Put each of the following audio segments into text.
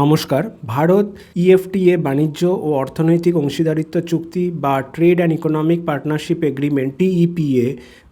নমস্কার। ভারত ইএফটিএ বাণিজ্য ও অর্থনৈতিক অংশীদারিত্ব চুক্তি বা trade and economic partnership agreement TEPA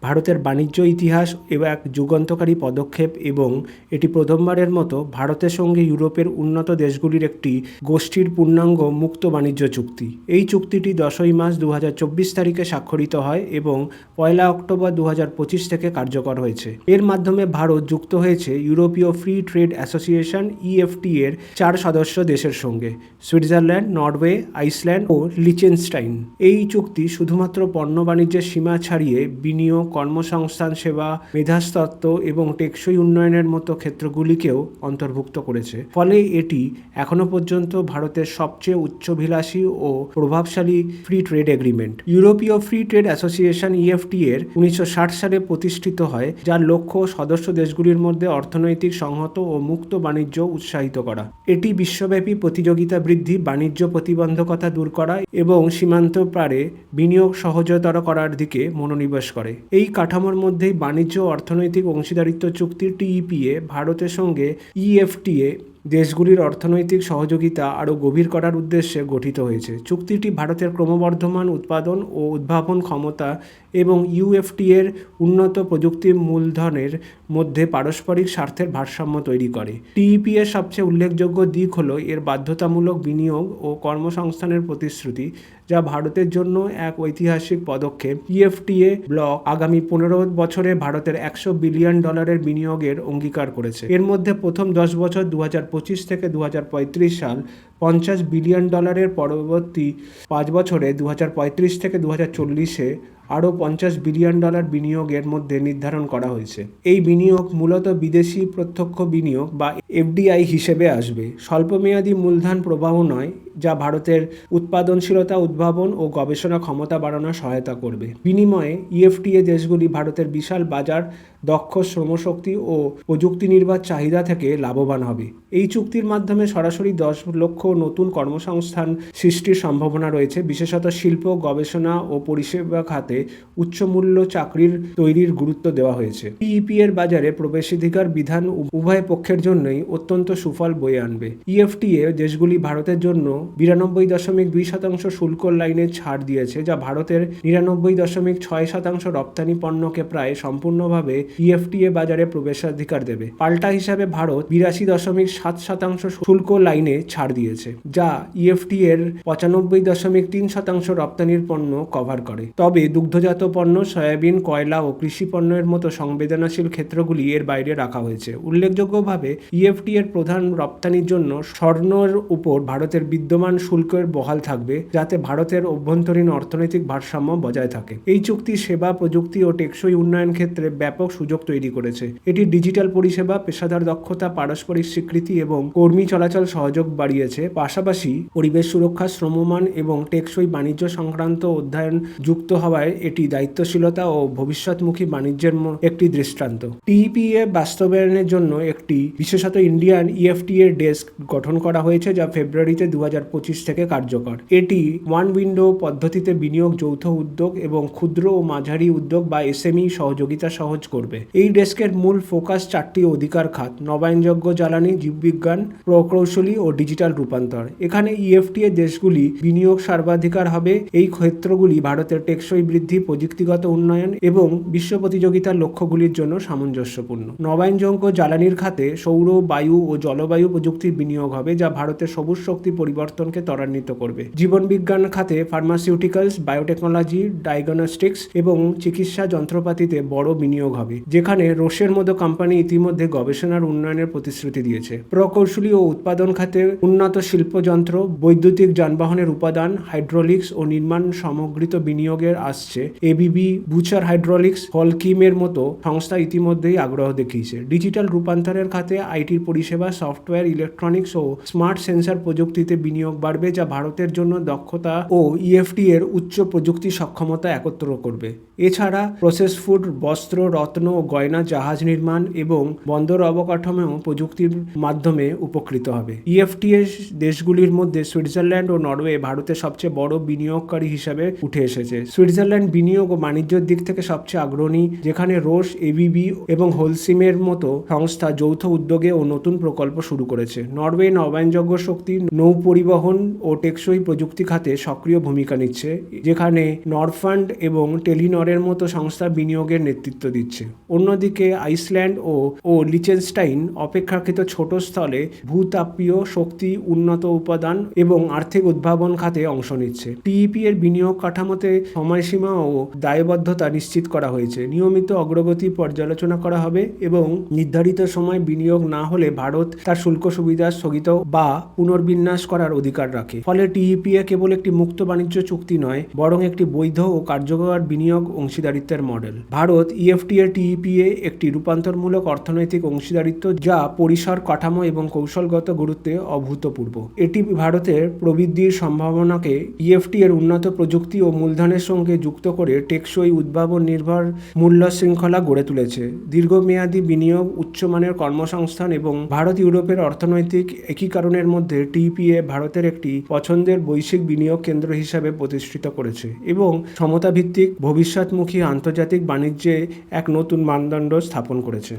ভারতের বাণিজ্য ইতিহাস এবং এক যুগান্তকারী পদক্ষেপ এবং এটি প্রথমবারের মতো ভারতের সঙ্গে ইউরোপের উন্নত দেশগুলির একটি গোষ্ঠীর পূর্ণাঙ্গ মুক্ত বাণিজ্য চুক্তি। এই চুক্তিটি দশই মার্চ দু হাজার চব্বিশ তারিখে স্বাক্ষরিত হয় এবং পয়লা অক্টোবর দু হাজার পঁচিশ থেকে কার্যকর হয়েছে। এর মাধ্যমে ভারত যুক্ত হয়েছে ইউরোপীয় ফ্রি ট্রেড অ্যাসোসিয়েশন ইএফটি এর চার সদস্য দেশের সঙ্গে, সুইজারল্যান্ড, নরওয়ে, আইসল্যান্ড ও লিচেনস্টাইন। এই চুক্তি শুধুমাত্র পণ্য বাণিজ্যের সীমা ছাড়িয়ে বিনিয়োগ কর্মসংস্থান, সেবা, মেধাস্তত্ত্ব এবং টেকসই উন্নয়নের মতো ক্ষেত্রগুলিকেও অন্তর্ভুক্ত করেছে। ফলে এটি এখনও পর্যন্ত ভারতের সবচেয়ে উচ্চভিলাষী ও প্রভাবশালী ফ্রি ট্রেড এগ্রিমেন্ট। ইউরোপীয় ফ্রি ট্রেড অ্যাসোসিয়েশন ইএফটি এর উনিশশো ষাট সালে প্রতিষ্ঠিত হয়, যার লক্ষ্য সদস্য দেশগুলির মধ্যে অর্থনৈতিক সংহত ও মুক্ত বাণিজ্য উৎসাহিত করা। এটি বিশ্বব্যাপী প্রতিযোগিতা বৃদ্ধি, বাণিজ্য প্রতিবন্ধকতা দূর করা এবং সীমান্ত পারে বিনিয়োগ সহজতর করার দিকে মনোনিবেশ করে। এই কাঠামোর মধ্যেই বাণিজ্য অর্থনৈতিক অংশীদারিত্ব চুক্তি টিইপিএ ভারতের সঙ্গে ইএফটিএ দেশগুলির অর্থনৈতিক সহযোগিতা আরও গভীর করার উদ্দেশ্যে গঠিত হয়েছে। চুক্তিটি ভারতের ক্রমবর্ধমান উৎপাদন ও উদ্ভাবন ক্ষমতা এবং ইউএফটি এর উন্নত প্রযুক্তির মূলধনের মধ্যে পারস্পরিক স্বার্থের ভারসাম্য তৈরি করে। টিইপি এর সবচেয়ে উল্লেখযোগ্য দিক হল এর বাধ্যতামূলক বিনিয়োগ ও কর্মসংস্থানের প্রতিশ্রুতি, যা ভারতের জন্য এক ঐতিহাসিক পদক্ষেপ। ইএফটিএ ব্লক আগামী পনেরো বছরে ভারতের একশো বিলিয়ন ডলারের বিনিয়োগের অঙ্গীকার করেছে। এর মধ্যে প্রথম দশ বছর দু পঁচিশ থেকে দু হাজার পঁয়ত্রিশ সাল পঞ্চাশ বিলিয়ন ডলারের পরবর্তী পাঁচ বছরে দু হাজার পঁয়ত্রিশ থেকে দু হাজার চল্লিশে আরও পঞ্চাশ বিলিয়ন ডলার বিনিয়োগের মধ্যে নির্ধারণ করা হয়েছে। এই বিনিয়োগ মূলত বিদেশি প্রত্যক্ষ বিনিয়োগ বা এফডিআই হিসেবে আসবে। স্বল্পমেয়াদী মূলধন প্রবাহ নয়, যা ভারতের উৎপাদনশীলতা উদ্ভাবন ও গবেষণা ক্ষমতা বাড়ানোর সহায়তা করবে। বিনিময়ে ইএফটিএ দেশগুলি ভারতের বিশাল বাজার, দক্ষ শ্রমশক্তি ও প্রযুক্তি নির্বাহ চাহিদা থেকে লাভবান হবে। এই চুক্তির মাধ্যমে সরাসরি দশ লক্ষ নতুন কর্মসংস্থান সৃষ্টির সম্ভাবনা রয়েছে। বিশেষত শিল্প, গবেষণা ও পরিষেবা খাতে উচ্চমূল্য চাকরির তৈরির গুরুত্ব দেওয়া হয়েছে। ইইপি এর বাজারে প্রবেশাধিকার বিধান উভয় পক্ষের জন্যই অত্যন্ত সুফল বয়ে আনবে। ইএফটিএ দেশগুলি ভারতের জন্য বিরানব্বই দশমিক দুই শতাংশ শুল্ক লাইনে ছাড় দিয়েছে, যা ভারতের নিরানব্বই দশমিক ছয় শতাংশ রপ্তানি পণ্যকে প্রায় সম্পূর্ণভাবে ইএফটিএ বাজারে প্রবেশাধিকার দেবে। পাল্টা হিসাবে ভারত বিরাশি দশমিক সাত শতাংশ শুল্ক লাইনে ছাড় দিয়েছে, যা ইএফটি এর পঁচানব্বই দশমিক তিন শতাংশ রপ্তানির পণ্য কভার করে। তবে দুগ্ধজাত পণ্য, সয়াবিন, কয়লা ও কৃষি পণ্যের মতো সংবেদনশীল ক্ষেত্রগুলি এর বাইরে রাখা হয়েছে। উল্লেখযোগ্যভাবে ইএফটি এর প্রধান রপ্তানির জন্য স্বর্ণর উপর ভারতের বিদ্যমান শুল্কের বহাল থাকবে, যাতে ভারতের অভ্যন্তরীণ অর্থনৈতিক ভারসাম্য বজায় থাকে। এই চুক্তি সেবা, প্রযুক্তি ও টেকসই উন্নয়ন ক্ষেত্রে ব্যাপক সুযোগ তৈরি করেছে। এটি ডিজিটাল পরিষেবা, পেশাদার দক্ষতা, পারস্পরিক স্বীকৃতি এবং কর্মী চলাচল সহযোগ বাড়িয়েছে। পাশাপাশি, পরিবেশ সুরক্ষা, শ্রমমান এবং টেকসই বাণিজ্য সংক্রান্ত অধ্যয়ন যুক্ত হওয়ায় এটি দায়িত্বশীলতা ও ভবিষ্যৎমুখী বাণিজ্যের একটি দৃষ্টান্ত। টিইপিএ বাস্তবায়নের জন্য একটি বিশেষত ইন্ডিয়ান ইএফটি এর ডেস্ক গঠন করা হয়েছে যা ফেব্রুয়ারিতে দু থেকে কার্যকর। এটি ওয়ান উইন্ডো পদ্ধতিতে বিনিয়োগ যৌথ উদ্যোগ এবং ক্ষুদ্র ও মাঝারি উদ্যোগ বা এসএমই সহযোগিতা সহজ করবে। এই ডেস্কের মূল ফোকাস চারটি অধিকার খাত, নবায়নযোগ্য জ্বালানি, জীববিজ্ঞান, প্রকৌশলী ও ডিজিটাল রূপান্তর। এখানে ইএফটি এর দেশগুলি বিনিয়োগ সর্বাধিকার হবে। এই ক্ষেত্রগুলি ভারতের টেকসই বৃদ্ধি প্রযুক্তিগত উন্নয়ন এবং বিশ্ব প্রতিযোগিতার লক্ষ্যগুলির জন্য সামঞ্জস্যপূর্ণ। নবায়নযোগ্য জ্বালানির খাতে সৌর, বায়ু ও জলবায়ু প্রযুক্তির বিনিয়োগ হবে, যা ভারতের সবুজ শক্তি পরিবর্তনকে ত্বরান্বিত করবে। জীবন বিজ্ঞান খাতে ফার্মাসিউটিক্যালস বায়োটেকনোলজি ডায়াগনস্টিক্স এবং চিকিৎসা যন্ত্রপাতিতে বড় বিনিয়োগ হবে, যেখানে রোশের মতো কোম্পানি ইতিমধ্যে গবেষণার উন্নয়নের প্রতিশ্রুতি দিয়েছে। প্রকৌশলী ও উৎপাদন খাতে উন্নত শিল্পযন্ত্র, বৈদ্যুতিক যানবাহনের উপাদান হাইড্রোলিক্স ও নির্মাণ সামগ্রিত বিনিয়োগের আসছে। এবিবি বুচার হাইড্রোলিক্স হলকিমের মতো সংস্থা ইতিমধ্যেই আগ্রহ দেখিয়েছে। ডিজিটাল রূপান্তরের খাতে আইটির পরিষেবা সফটওয়্যার ইলেকট্রনিক্স ও স্মার্ট সেন্সার প্রযুক্তিতে বিনিয়োগ বাড়বে, যা ভারতের জন্য দক্ষতা ও ইএফটি এর উচ্চ প্রযুক্তি সক্ষমতা একত্র করবে। এছাড়া প্রসেস ফুড বস্ত্র, রত্ন ও গয়না, জাহাজ নির্মাণ এবং বন্দর অবকাঠামো প্রযুক্তির মাধ্যমে উপকৃত হবে। ইএফটিএস দেশগুলির মধ্যে সুইজারল্যান্ড ও নরওয়ে ভারতের সবচেয়ে বড় বিনিয়োগকারী হিসাবে উঠে এসেছে। সুইজারল্যান্ড আইসল্যান্ড বিনিয়োগ ও বাণিজ্যের দিক থেকে সবচেয়ে অগ্রণী যেখানে রোস এবিবি এবং হোলসিমের মতো সংস্থা যৌথ উদ্যোগে ও নতুন প্রকল্প শুরু করেছে। নরওয়ে নবায়নযোগ্য শক্তি নৌ পরিবহন ও টেকসই প্রযুক্তি খাতে সক্রিয় ভূমিকা নিচ্ছে, যেখানে নরফান্ড এবং টেলিনরের মতো সংস্থা বিনিয়োগের নেতৃত্ব দিচ্ছে। অন্যদিকে আইসল্যান্ড ও ও লিচেনস্টাইন অপেক্ষাকৃত ছোট স্থলে ভূতাপীয় শক্তি উন্নত উপাদান এবং আর্থিক উদ্ভাবন খাতে অংশ নিচ্ছে। টিইপি এর বিনিয়োগ কাঠামোতে সময়সীমা ও দায়বদ্ধতা নিশ্চিত করা হয়েছে। নিয়মিত অগ্রগতি পর্যালোচনা করা হবে এবং নির্ধারিত সময় বিনিয়োগ না হলে ভারত তার শুল্ক সুবিধা স্থগিত বা পুনর্বিন্যাস করার অধিকার রাখে। ফলে টিইপিএ কেবল একটি মুক্ত বাণিজ্য চুক্তি নয়, বরং একটি বৈধ ও কার্যকর বিনিয়োগ অংশীদারিত্বের model. Bharat E EFTA TEPA একটি রূপান্তরমূলক অর্থনৈতিক অংশীদারিত্ব যা পরিসর কাঠামো এবং কৌশলগত গুরুত্বে অভূতপূর্ব। এটি ভারতের প্রবৃদ্ধির সম্ভাবনাকে ইএফটি এর উন্নত প্রযুক্তি ও মূলধনের সঙ্গে যুক্ত করে টেকসই উদ্ভাবন নির্ভর মূল্য শৃঙ্খলা গড়ে তুলেছে। দীর্ঘমেয়াদী বিনিয়োগ, উচ্চমানের কর্মসংস্থান এবং ভারত ইউরোপের অর্থনৈতিক একীকরণের মধ্যে টিপিএ ভারতের একটি পছন্দের বৈশ্বিক বিনিয়োগ কেন্দ্র হিসাবে প্রতিষ্ঠিত করেছে এবং সমতাভিত্তিক ভবিষ্যৎমুখী আন্তর্জাতিক বাণিজ্যে এক নতুন মানদণ্ড স্থাপন করেছে।